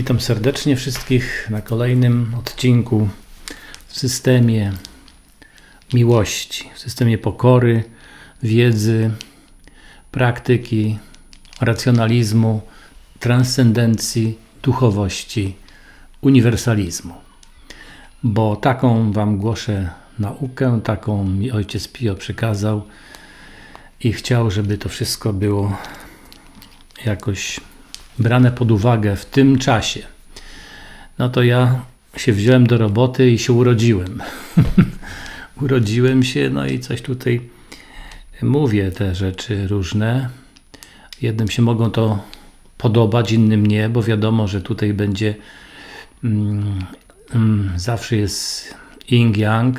Witam serdecznie wszystkich na kolejnym odcinku w systemie miłości, w systemie pokory, wiedzy, praktyki, racjonalizmu, transcendencji, duchowości, uniwersalizmu. Bo taką Wam głoszę naukę, taką mi Ojciec Pio przekazał i chciał, żeby to wszystko było jakoś brane pod uwagę w tym czasie. No to ja się wziąłem do roboty i się urodziłem. urodziłem się, no i coś tutaj mówię, te rzeczy różne. Jednym się mogą to podobać, innym nie, bo wiadomo, że tutaj będzie mm, mm, zawsze jest yin-yang,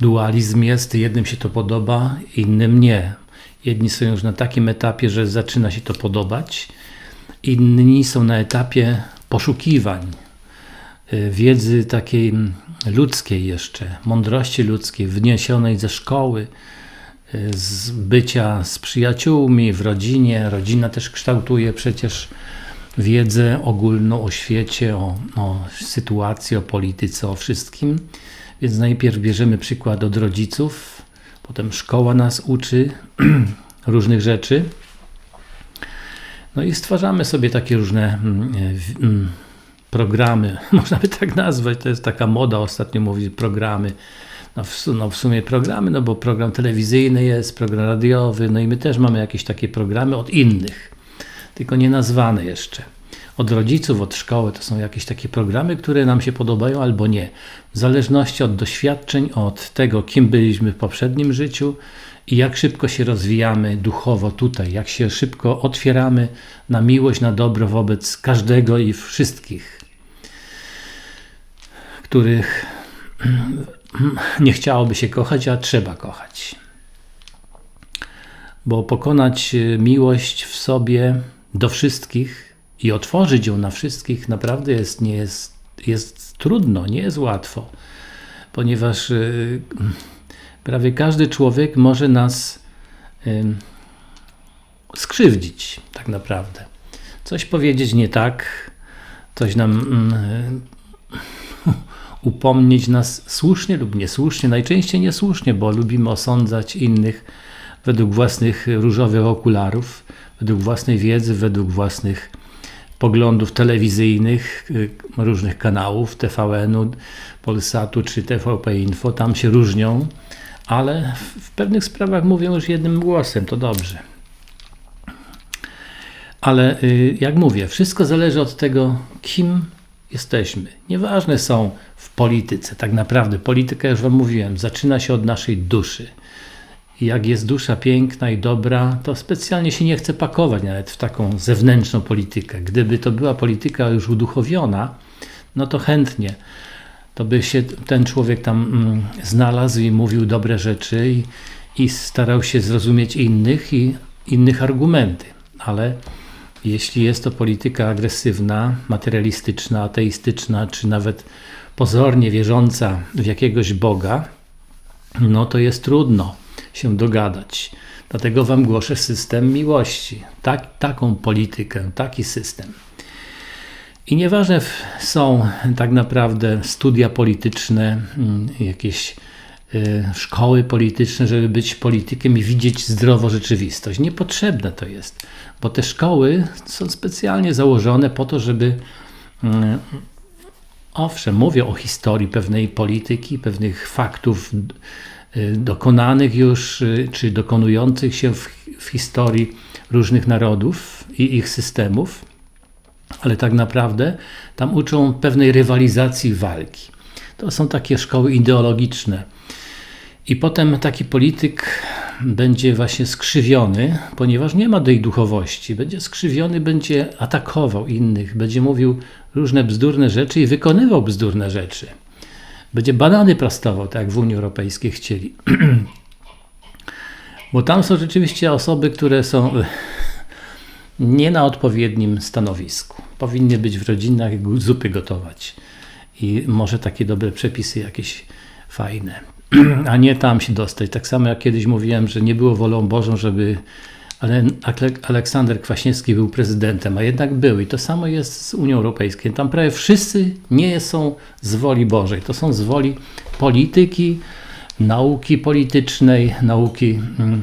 dualizm jest, jednym się to podoba, innym nie. Jedni są już na takim etapie, że zaczyna się to podobać, inni są na etapie poszukiwań y, wiedzy takiej ludzkiej jeszcze, mądrości ludzkiej, wniesionej ze szkoły, y, z bycia z przyjaciółmi w rodzinie. Rodzina też kształtuje przecież wiedzę ogólną o świecie, o, o sytuacji, o polityce, o wszystkim. Więc najpierw bierzemy przykład od rodziców, potem szkoła nas uczy różnych rzeczy. No i stwarzamy sobie takie różne mm, mm, programy, można by tak nazwać, to jest taka moda ostatnio mówić programy. No w, no w sumie programy, no bo program telewizyjny jest, program radiowy, no i my też mamy jakieś takie programy od innych, tylko nie nazwane jeszcze od rodziców, od szkoły. To są jakieś takie programy, które nam się podobają albo nie. W zależności od doświadczeń, od tego, kim byliśmy w poprzednim życiu i jak szybko się rozwijamy duchowo tutaj, jak się szybko otwieramy na miłość, na dobro wobec każdego i wszystkich, których nie chciałoby się kochać, a trzeba kochać. Bo pokonać miłość w sobie do wszystkich i otworzyć ją na wszystkich naprawdę jest, nie jest, jest trudno, nie jest łatwo, ponieważ y, prawie każdy człowiek może nas skrzywdzić, tak naprawdę. Coś powiedzieć nie tak, coś nam y, upomnieć nas słusznie lub niesłusznie, najczęściej niesłusznie, bo lubimy osądzać innych według własnych różowych okularów, według własnej wiedzy, według własnych poglądów telewizyjnych y, różnych kanałów, TVN-u, Polsatu czy TVP Info, tam się różnią, ale w pewnych sprawach mówią już jednym głosem, to dobrze. Ale y, jak mówię, wszystko zależy od tego, kim jesteśmy. Nieważne są w polityce, tak naprawdę polityka, już Wam mówiłem, zaczyna się od naszej duszy jak jest dusza piękna i dobra, to specjalnie się nie chce pakować nawet w taką zewnętrzną politykę. Gdyby to była polityka już uduchowiona, no to chętnie to by się ten człowiek tam mm, znalazł i mówił dobre rzeczy i, i starał się zrozumieć innych i innych argumenty. Ale jeśli jest to polityka agresywna, materialistyczna, ateistyczna, czy nawet pozornie wierząca w jakiegoś Boga, no to jest trudno się dogadać. Dlatego Wam głoszę system miłości. Tak, taką politykę, taki system. I nieważne są tak naprawdę studia polityczne, mm, jakieś y, szkoły polityczne, żeby być politykiem i widzieć zdrowo rzeczywistość. Niepotrzebne to jest, bo te szkoły są specjalnie założone po to, żeby mm, owszem, mówię o historii pewnej polityki, pewnych faktów dokonanych już, y, czy dokonujących się w, w historii różnych narodów i ich systemów, ale tak naprawdę tam uczą pewnej rywalizacji walki. To są takie szkoły ideologiczne. I potem taki polityk będzie właśnie skrzywiony, ponieważ nie ma tej duchowości. Będzie skrzywiony, będzie atakował innych, będzie mówił różne bzdurne rzeczy i wykonywał bzdurne rzeczy. Będzie banany prostował, tak jak w Unii Europejskiej chcieli. Bo tam są rzeczywiście osoby, które są nie na odpowiednim stanowisku. Powinny być w rodzinach zupy gotować. I może takie dobre przepisy jakieś fajne. A nie tam się dostać. Tak samo jak kiedyś mówiłem, że nie było wolą Bożą, żeby ale Aleksander Kwaśniewski był prezydentem, a jednak był. I to samo jest z Unią Europejską. Tam prawie wszyscy nie są z woli Bożej. To są z woli polityki, nauki politycznej, nauki mm,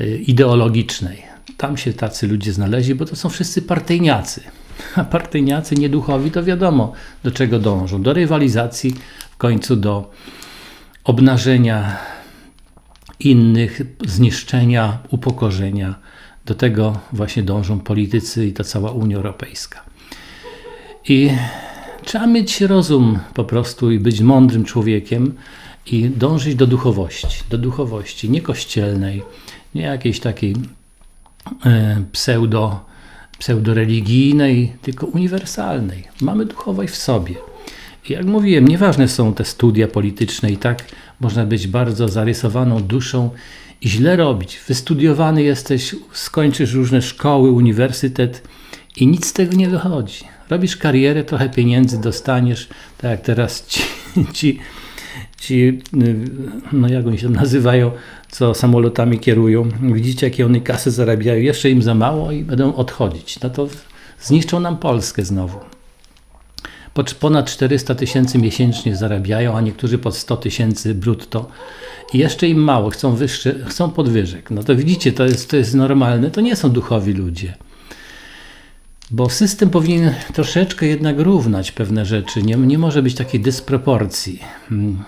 y, ideologicznej. Tam się tacy ludzie znaleźli, bo to są wszyscy partyjniacy. A partyjniacy nieduchowi to wiadomo, do czego dążą. Do rywalizacji, w końcu do obnażenia innych, zniszczenia, upokorzenia. Do tego właśnie dążą politycy i ta cała Unia Europejska. I trzeba mieć rozum po prostu i być mądrym człowiekiem i dążyć do duchowości, do duchowości nie kościelnej, nie jakiejś takiej e, pseudo, pseudoreligijnej, tylko uniwersalnej. Mamy duchowość w sobie. I jak mówiłem, nieważne są te studia polityczne i tak można być bardzo zarysowaną duszą i źle robić. Wystudiowany jesteś, skończysz różne szkoły, uniwersytet i nic z tego nie wychodzi. Robisz karierę, trochę pieniędzy dostaniesz, tak jak teraz ci, ci, ci no jak oni się nazywają, co samolotami kierują. Widzicie, jakie one kasy zarabiają, jeszcze im za mało i będą odchodzić. No to zniszczą nam Polskę znowu ponad 400 tysięcy miesięcznie zarabiają, a niektórzy pod 100 tysięcy brutto. I jeszcze im mało, chcą, wyższe, chcą podwyżek. No to widzicie, to jest, to jest normalne, to nie są duchowi ludzie. Bo system powinien troszeczkę jednak równać pewne rzeczy. Nie, nie może być takiej dysproporcji.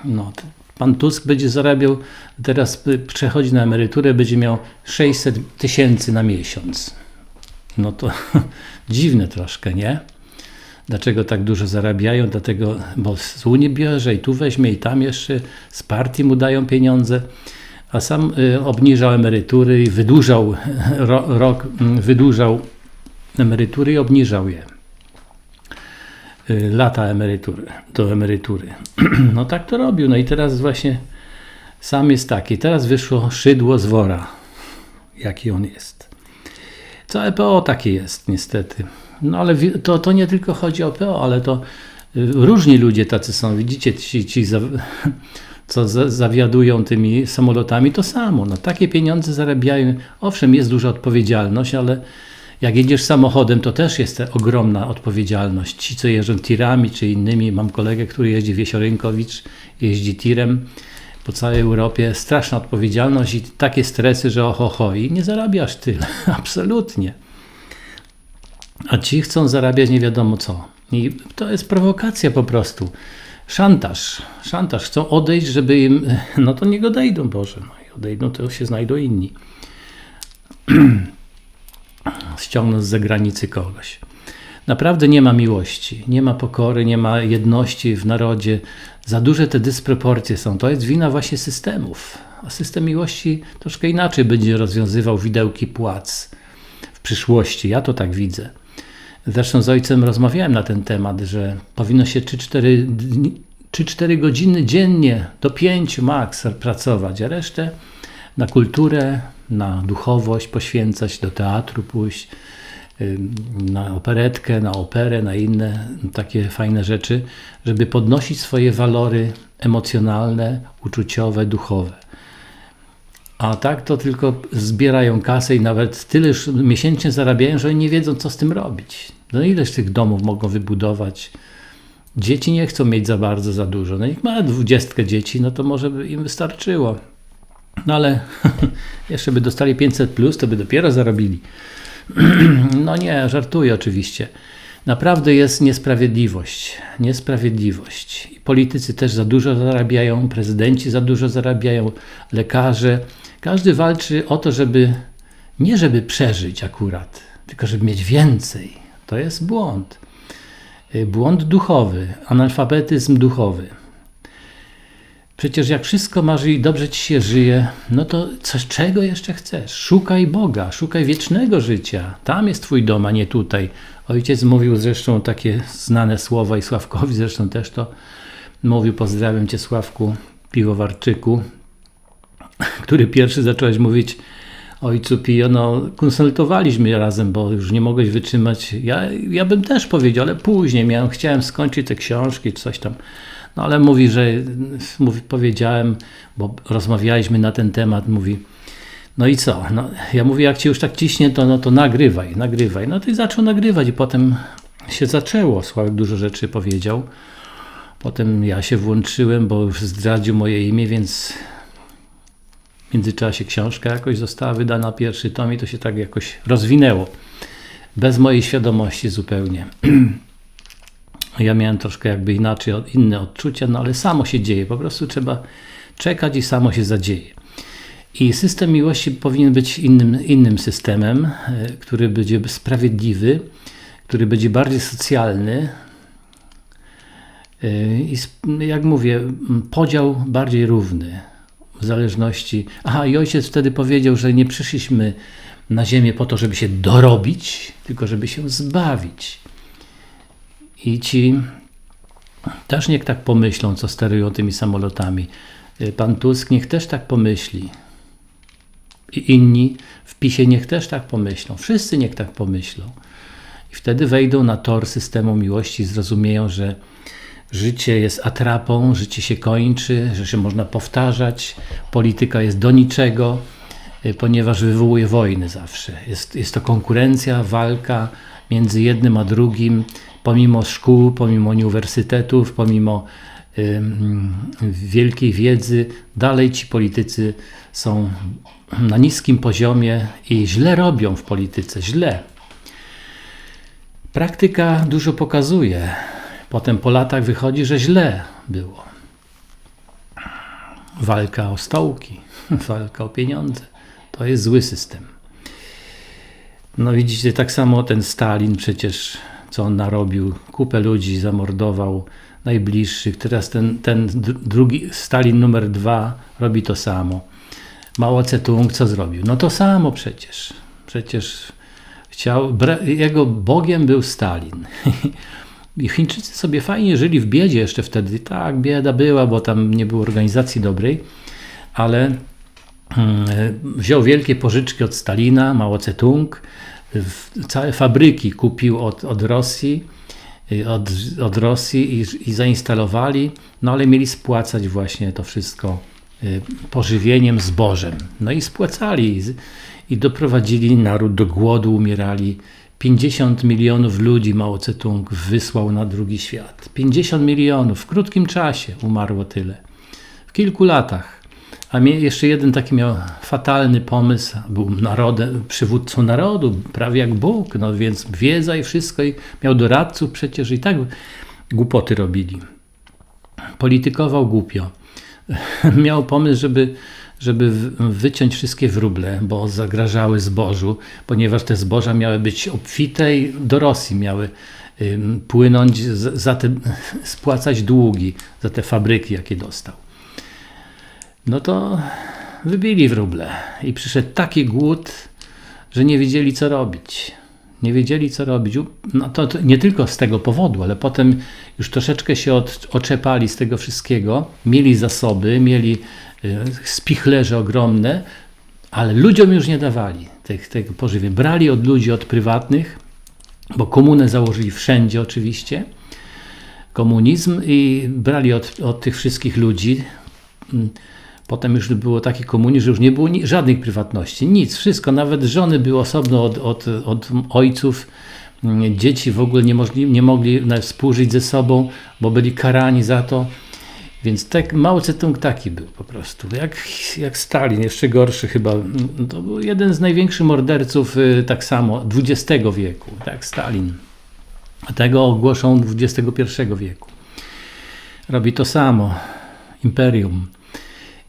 No, pan Tusk będzie zarabiał, teraz przechodzi na emeryturę, będzie miał 600 tysięcy na miesiąc. No to dziwne troszkę, nie? Dlaczego tak dużo zarabiają? Dlatego, bo z Unii bierze i tu weźmie i tam jeszcze, z partii mu dają pieniądze, a sam y, obniżał emerytury i wydłużał ro, rok, mm, wydłużał emerytury i obniżał je. Y, lata emerytury, do emerytury. No tak to robił. No i teraz właśnie sam jest taki. Teraz wyszło szydło z wora, jaki on jest. Całe PO takie jest niestety. No ale to, to nie tylko chodzi o PO, ale to y, różni ludzie tacy są. Widzicie, ci, ci za, co za, zawiadują tymi samolotami, to samo. No, takie pieniądze zarabiają. Owszem, jest duża odpowiedzialność, ale jak jedziesz samochodem, to też jest ogromna odpowiedzialność. Ci, co jeżdżą tirami czy innymi, mam kolegę, który jeździ Wiesiorynkowicz, jeździ tirem po całej Europie, straszna odpowiedzialność i takie stresy, że oho, ho, i nie zarabiasz tyle. Absolutnie a ci chcą zarabiać nie wiadomo co. I to jest prowokacja po prostu. Szantaż. Szantaż. Chcą odejść, żeby im. No to niech odejdą, Boże. No i odejdą, to się znajdą inni. Ściągną z zagranicy kogoś. Naprawdę nie ma miłości, nie ma pokory, nie ma jedności w narodzie. Za duże te dysproporcje są. To jest wina właśnie systemów. A system miłości troszkę inaczej będzie rozwiązywał widełki płac w przyszłości. Ja to tak widzę. Zresztą z ojcem rozmawiałem na ten temat, że powinno się 3-4 godziny dziennie do 5 maks pracować, a resztę na kulturę, na duchowość poświęcać, do teatru pójść, na operetkę, na operę, na inne takie fajne rzeczy, żeby podnosić swoje walory emocjonalne, uczuciowe, duchowe. A tak to tylko zbierają kasę i nawet tyle miesięcznie zarabiają, że oni nie wiedzą, co z tym robić. No ileż tych domów mogą wybudować? Dzieci nie chcą mieć za bardzo, za dużo. No jak ma dwudziestkę dzieci, no to może by im wystarczyło. No ale jeszcze by dostali 500 plus, to by dopiero zarobili. no nie, żartuję oczywiście. Naprawdę jest niesprawiedliwość. Niesprawiedliwość. Politycy też za dużo zarabiają, prezydenci za dużo zarabiają, lekarze. Każdy walczy o to, żeby nie żeby przeżyć akurat, tylko żeby mieć więcej. To jest błąd. Y, błąd duchowy, analfabetyzm duchowy. Przecież jak wszystko masz i dobrze ci się żyje, no to coś, czego jeszcze chcesz? Szukaj Boga, szukaj wiecznego życia. Tam jest twój dom, a nie tutaj. Ojciec mówił zresztą takie znane słowa i Sławkowi zresztą też to mówił, pozdrawiam cię Sławku Piwowarczyku, który pierwszy zacząłeś mówić ojcu Pio, no konsultowaliśmy razem, bo już nie mogłeś wytrzymać. Ja, ja bym też powiedział, ale później miałem, chciałem skończyć te książki, coś tam. No ale mówi, że mówi, powiedziałem, bo rozmawialiśmy na ten temat, mówi, No i co? No, ja mówię, jak cię już tak ciśnie, to, no, to nagrywaj, nagrywaj. No to i zaczął nagrywać i potem się zaczęło. Sławek dużo rzeczy powiedział. Potem ja się włączyłem, bo już zdradził moje imię, więc w międzyczasie książka jakoś została wydana, pierwszy tom i to się tak jakoś rozwinęło. Bez mojej świadomości zupełnie. Ja miałem troszkę jakby inaczej, inne odczucia, no ale samo się dzieje. Po prostu trzeba czekać i samo się zadzieje. I system miłości powinien być innym, innym systemem, e, który będzie sprawiedliwy, który będzie bardziej socjalny. E, I jak mówię, podział bardziej równy w zależności. Aha, i ojciec wtedy powiedział, że nie przyszliśmy na ziemię po to, żeby się dorobić, tylko żeby się zbawić. I ci też niech tak pomyślą, co sterują tymi samolotami. E, pan Tusk niech też tak pomyśli i inni w PiSie niech też tak pomyślą. Wszyscy niech tak pomyślą. I wtedy wejdą na tor systemu miłości zrozumieją, że życie jest atrapą, życie się kończy, że się można powtarzać, polityka jest do niczego, y, ponieważ wywołuje wojny zawsze. Jest, jest to konkurencja, walka między jednym a drugim, pomimo szkół, pomimo uniwersytetów, pomimo y, wielkiej wiedzy, dalej ci politycy są na niskim poziomie i źle robią w polityce, źle. Praktyka dużo pokazuje. Potem po latach wychodzi, że źle było. Walka o stołki, walka o pieniądze. To jest zły system. No widzicie, tak samo ten Stalin przecież, co on narobił, kupę ludzi zamordował, najbliższych. Teraz ten, ten drugi, Stalin numer dwa robi to samo. Mao Tse-tung co zrobił? No to samo przecież. Przecież chciał, jego bogiem był Stalin. I Chińczycy sobie fajnie żyli w biedzie jeszcze wtedy. Tak, bieda była, bo tam nie było organizacji dobrej, ale mm, wziął wielkie pożyczki od Stalina, Mao Tse-tung, całe fabryki kupił od, od Rosji, y, od, od Rosji i, i zainstalowali, no ale mieli spłacać właśnie to wszystko Y, pożywieniem, zbożem. No i spłacali i doprowadzili naród do głodu, umierali. 50 milionów ludzi Mao Tse-tung wysłał na drugi świat. 50 milionów w krótkim czasie umarło tyle. W kilku latach. A jeszcze jeden taki miał fatalny pomysł, był narodem, przywódcą narodu, prawie jak Bóg, no więc wiedza i wszystko, i miał doradców przecież i tak głupoty robili. Politykował głupio. miał pomysł, żeby, żeby wyciąć wszystkie wróble, bo zagrażały zbożu, ponieważ te zboża miały być obfite i do Rosji miały płynąć, za te, spłacać długi za te fabryki, jakie dostał. No to wybili wróble i przyszedł taki głód, że nie wiedzieli co robić. Nie wiedzieli co robić. No to, to nie tylko z tego powodu, ale potem już troszeczkę się od, oczepali z tego wszystkiego. Mieli zasoby, mieli y, spichlerze ogromne, ale ludziom już nie dawali tych, tego pożywienia. Brali od ludzi, od prywatnych, bo komunę założyli wszędzie oczywiście, komunizm i brali od, od tych wszystkich ludzi. Potem już było takie komunii, że już nie było ni- żadnych prywatności, nic, wszystko, nawet żony były osobno od, od, od ojców, mm, dzieci w ogóle nie, możli, nie mogli współżyć ze sobą, bo byli karani za to. Więc tak, Mao Tse-tung taki był po prostu, jak, jak Stalin, jeszcze gorszy chyba. To był jeden z największych morderców y, tak samo XX wieku, tak, Stalin. A tego ogłoszą XXI wieku. Robi to samo, imperium.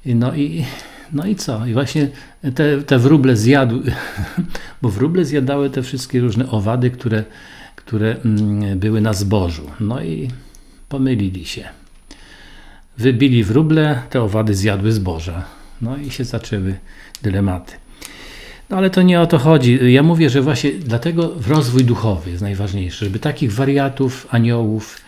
No i, no i co? I właśnie te, te wróble zjadły, bo wróble zjadały te wszystkie różne owady, które, które mm, były na zbożu. No i pomylili się. Wybili wróble, te owady zjadły zboża. No i się zaczęły dylematy. No ale to nie o to chodzi. Ja mówię, że właśnie dlatego rozwój duchowy jest najważniejszy, żeby takich wariatów, aniołów,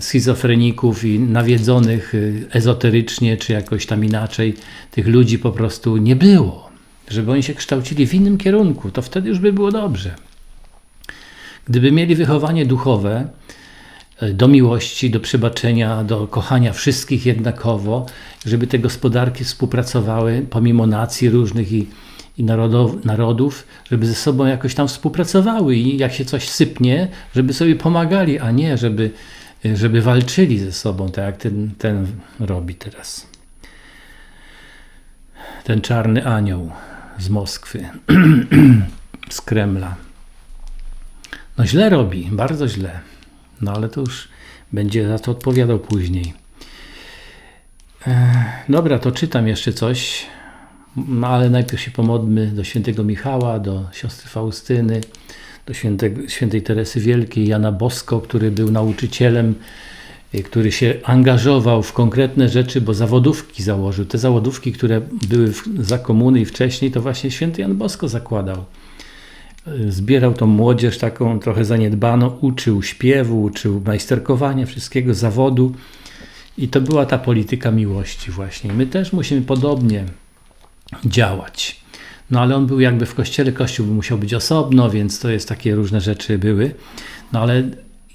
schizofreników i nawiedzonych y, ezoterycznie, czy jakoś tam inaczej, tych ludzi po prostu nie było. Żeby oni się kształcili w innym kierunku, to wtedy już by było dobrze. Gdyby mieli wychowanie duchowe y, do miłości, do przebaczenia, do kochania wszystkich jednakowo, żeby te gospodarki współpracowały pomimo nacji różnych i i narodow, narodów, żeby ze sobą jakoś tam współpracowały i jak się coś sypnie, żeby sobie pomagali, a nie żeby, żeby walczyli ze sobą, tak jak ten, ten robi teraz. Ten czarny anioł z Moskwy, z Kremla. No źle robi, bardzo źle. No ale to już będzie za to odpowiadał później. Dobra, to czytam jeszcze coś, no, ale najpierw się pomodmy do świętego Michała, do siostry Faustyny, do świętej Teresy Wielkiej, Jana Bosko, który był nauczycielem, y, który się angażował w konkretne rzeczy, bo zawodówki założył. Te zawodówki, które były za komuny i wcześniej, to właśnie święty Jan Bosko zakładał. Y, zbierał tą młodzież taką trochę zaniedbaną, uczył śpiewu, uczył majsterkowania, wszystkiego, zawodu. I to była ta polityka miłości właśnie. My też musimy podobnie działać. No ale on był jakby w kościele, kościół musiał być osobno, więc to jest takie różne rzeczy były. No ale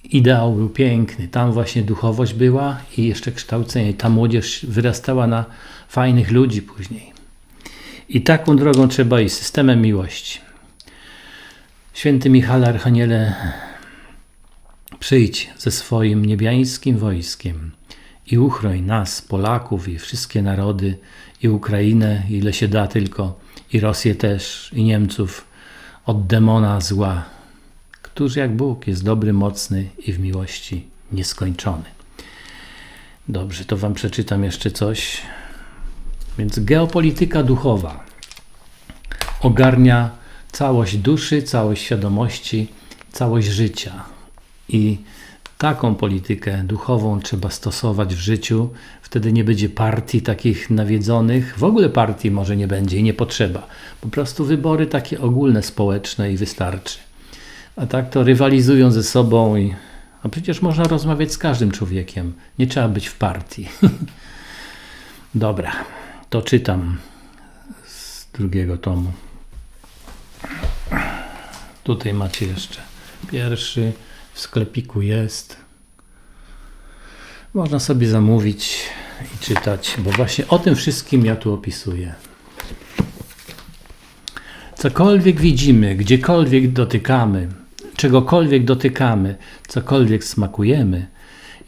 ideał był piękny. Tam właśnie duchowość była i jeszcze kształcenie. Ta młodzież wyrastała na fajnych ludzi później. I taką drogą trzeba iść, systemem miłości. Święty Michale Archaniele, przyjdź ze swoim niebiańskim wojskiem i uchroń nas, Polaków i wszystkie narody, i Ukrainę, ile się da tylko, i Rosję też, i Niemców od demona zła, któż jak Bóg jest dobry, mocny i w miłości nieskończony. Dobrze, to Wam przeczytam jeszcze coś. Więc geopolityka duchowa ogarnia całość duszy, całość świadomości, całość życia. I taką politykę duchową trzeba stosować w życiu. Wtedy nie będzie partii takich nawiedzonych. W ogóle partii może nie będzie i nie potrzeba. Po prostu wybory takie ogólne, społeczne i wystarczy. A tak to rywalizują ze sobą i a przecież można rozmawiać z każdym człowiekiem. Nie trzeba być w partii. Dobra, to czytam z drugiego tomu. Tutaj macie jeszcze pierwszy w sklepiku jest. Można sobie zamówić i czytać, bo właśnie o tym wszystkim ja tu opisuję. Cokolwiek widzimy, gdziekolwiek dotykamy, czegokolwiek dotykamy, cokolwiek smakujemy,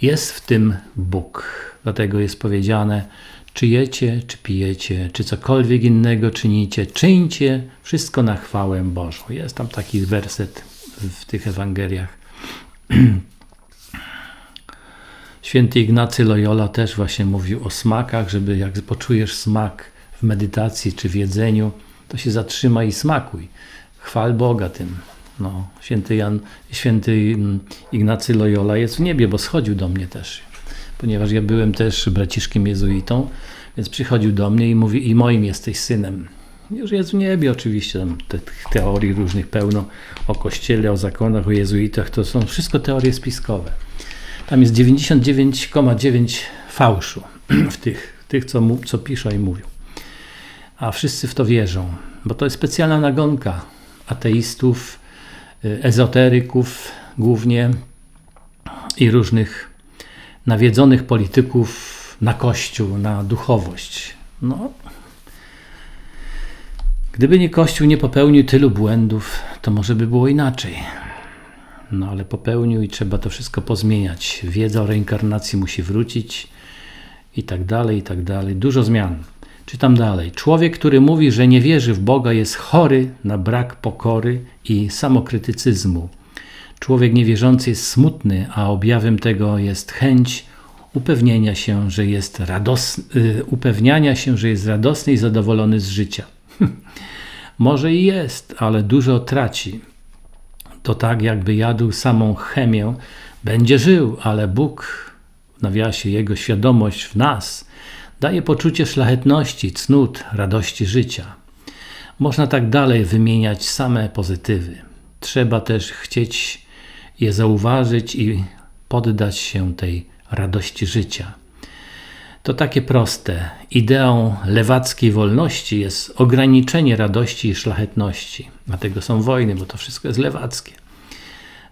jest w tym Bóg. Dlatego jest powiedziane, czy jecie, czy pijecie, czy cokolwiek innego czynicie, czyńcie wszystko na chwałę Bożą. Jest tam taki werset w tych Ewangeliach. Święty Ignacy Loyola też właśnie mówił o smakach, żeby jak poczujesz smak w medytacji czy w jedzeniu, to się zatrzymaj i smakuj. Chwal Boga tym. No, święty, Jan, święty mm, Ignacy Loyola jest w niebie, bo schodził do mnie też. Ponieważ ja byłem też braciszkiem jezuitą, więc przychodził do mnie i mówi, i moim jesteś synem. Już jest w niebie oczywiście, tam te, teorii różnych pełno o kościele, o zakonach, o jezuitach, to są wszystko teorie spiskowe. Tam jest 99,9 fałszu w tych, tych co, mu, co piszą i mówią. A wszyscy w to wierzą, bo to jest specjalna nagonka ateistów, y, ezoteryków głównie i różnych nawiedzonych polityków na Kościół, na duchowość. No, Gdyby nie Kościół nie popełnił tylu błędów, to może by było inaczej. No ale popełnił i trzeba to wszystko pozmieniać. Wiedza o reinkarnacji musi wrócić i tak dalej, i tak dalej. Dużo zmian. Czytam dalej. Człowiek, który mówi, że nie wierzy w Boga, jest chory na brak pokory i samokrytycyzmu. Człowiek niewierzący jest smutny, a objawem tego jest chęć upewnienia się, że jest radosny, upewniania się, że jest radosny i zadowolony z życia. Może i jest, ale dużo traci. To tak, jakby jadł samą chemię, będzie żył, ale Bóg, w nawiasie Jego świadomość w nas, daje poczucie szlachetności, cnót, radości życia. Można tak dalej wymieniać same pozytywy. Trzeba też chcieć je zauważyć i poddać się tej radości życia. To takie proste. Ideą lewackiej wolności jest ograniczenie radości i szlachetności. Dlatego są wojny, bo to wszystko jest lewackie.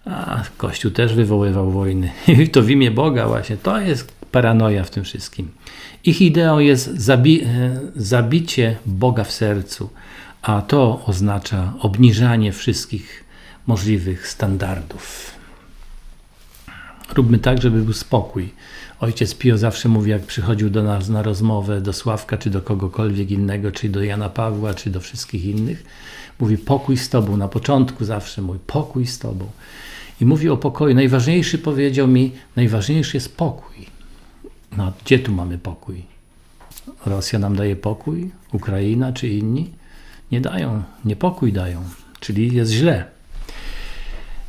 A Kościół też wywoływał wojny. I to w imię Boga właśnie. To jest paranoja w tym wszystkim. Ich ideą jest zabi e, zabicie Boga w sercu, a to oznacza obniżanie wszystkich możliwych standardów. Róbmy tak, żeby był spokój. Ojciec Pio zawsze mówi, jak przychodził do nas na rozmowę, do Sławka, czy do kogokolwiek innego, czy do Jana Pawła, czy do wszystkich innych, mówi pokój z Tobą. Na początku zawsze mówi pokój z Tobą. I mówi o pokoju. Najważniejszy powiedział mi, najważniejszy jest pokój. No, gdzie tu mamy pokój? Rosja nam daje pokój? Ukraina czy inni? Nie dają, niepokój dają, czyli jest źle.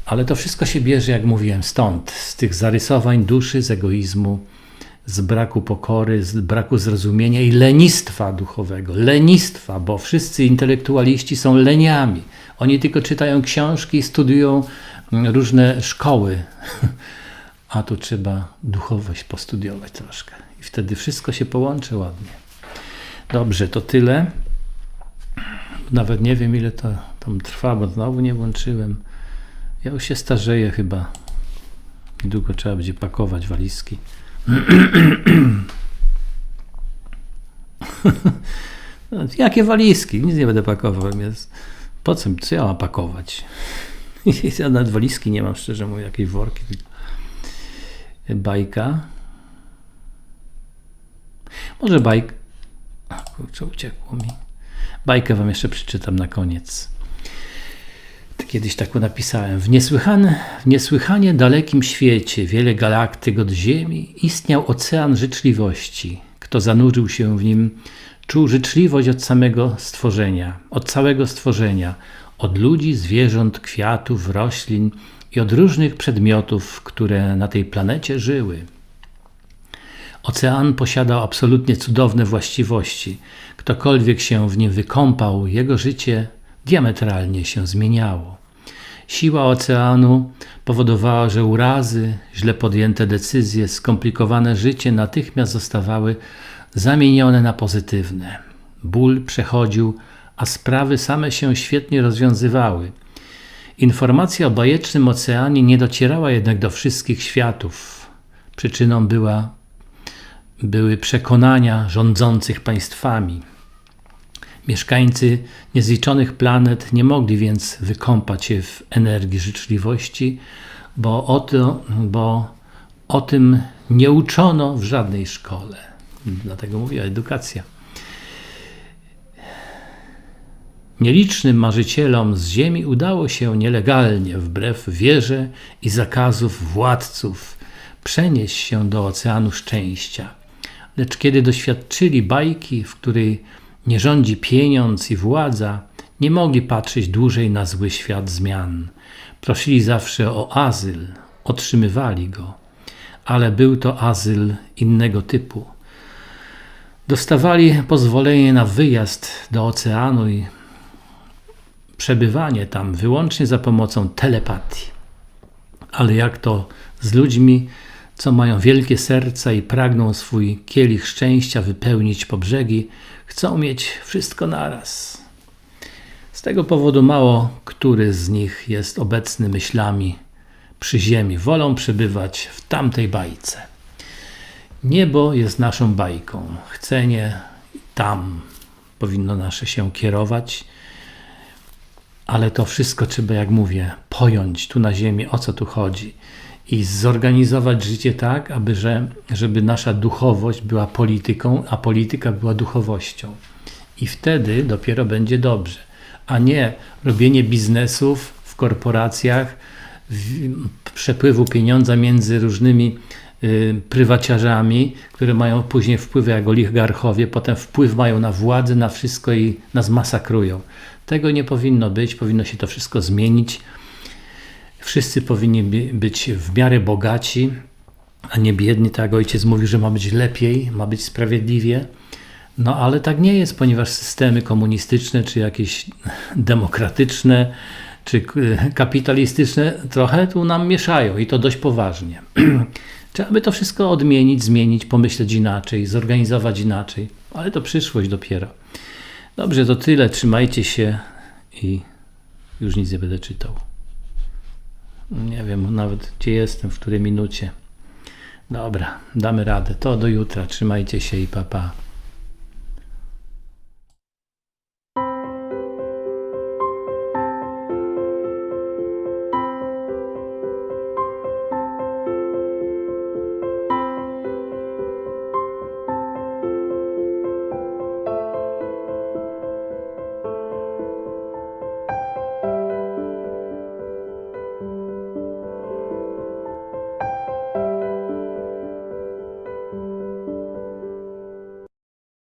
Ale to wszystko się bierze, jak mówiłem, stąd, z tych zarysowań duszy, z egoizmu, z braku pokory, z braku zrozumienia i lenistwa duchowego. Lenistwa, bo wszyscy intelektualiści są leniami. Oni tylko czytają książki, studiują różne szkoły. A tu trzeba duchowość postudiować troszkę. I wtedy wszystko się połączy ładnie. Dobrze, to tyle. Nawet nie wiem, ile to tam trwa, bo znowu nie włączyłem. Ja już się starzeję chyba. Niedługo trzeba będzie pakować walizki. Jakie walizki? Nic nie będę pakował. Jest... Po co? Co ja mam pakować? Ja nawet walizki nie mam, szczerze mówiąc, jakieś worki. Bajka. Może bajk. Kurczę, uciekło mi. Bajkę wam jeszcze przeczytam na koniec. Kiedyś tak napisałem. W, niesłychane, w niesłychanie dalekim świecie, wiele galaktyk od Ziemi, istniał ocean życzliwości. Kto zanurzył się w nim, czuł życzliwość od samego stworzenia, od całego stworzenia, od ludzi, zwierząt, kwiatów, roślin i od różnych przedmiotów, które na tej planecie żyły. Ocean posiadał absolutnie cudowne właściwości. Ktokolwiek się w nim wykąpał, jego życie diametralnie się zmieniało. Siła oceanu powodowała, że urazy, źle podjęte decyzje, skomplikowane życie natychmiast zostawały zamienione na pozytywne. Ból przechodził, a sprawy same się świetnie rozwiązywały. Informacja o bajecznym oceanie nie docierała jednak do wszystkich światów. Przyczyną była, były przekonania rządzących państwami. Mieszkańcy niezliczonych planet nie mogli więc wykąpać się w energii życzliwości, bo o, to, bo o tym nie uczono w żadnej szkole. Dlatego mówię edukacja. Nielicznym marzycielom z ziemi udało się nielegalnie, wbrew wierze i zakazów władców, przenieść się do oceanu szczęścia. Lecz kiedy doświadczyli bajki, w której nie rządzi pieniądz i władza, nie mogli patrzeć dłużej na zły świat zmian. Prosili zawsze o azyl, otrzymywali go, ale był to azyl innego typu. Dostawali pozwolenie na wyjazd do oceanu i przebywanie tam wyłącznie za pomocą telepatii. Ale jak to z ludźmi, co mają wielkie serca i pragną swój kielich szczęścia wypełnić po brzegi, chcą mieć wszystko naraz. Z tego powodu mało który z nich jest obecny myślami przy ziemi, wolą przebywać w tamtej bajce. Niebo jest naszą bajką. Chcenie tam powinno nasze się kierować, ale to wszystko trzeba, jak mówię, pojąć tu na ziemi, o co tu chodzi i zorganizować życie tak, aby że, żeby nasza duchowość była polityką, a polityka była duchowością. I wtedy dopiero będzie dobrze, a nie robienie biznesów w korporacjach, w, przepływu pieniądza między różnymi y, prywaciarzami, które mają później wpływy jak oligarchowie, potem wpływ mają na władzę, na wszystko i nas masakrują. Tego nie powinno być, powinno się to wszystko zmienić. Wszyscy powinni być w miarę bogaci, a nie biedni. Tak ojciec mówi, że ma być lepiej, ma być sprawiedliwie. No ale tak nie jest, ponieważ systemy komunistyczne, czy jakieś demokratyczne, czy kapitalistyczne trochę tu nam mieszają i to dość poważnie. Trzeba by to wszystko odmienić, zmienić, pomyśleć inaczej, zorganizować inaczej, ale to przyszłość dopiero. Dobrze, to tyle. Trzymajcie się i już nic nie będę czytał. Nie wiem nawet gdzie jestem, w której minucie. Dobra, damy radę. To do jutra. Trzymajcie się i papa. Pa.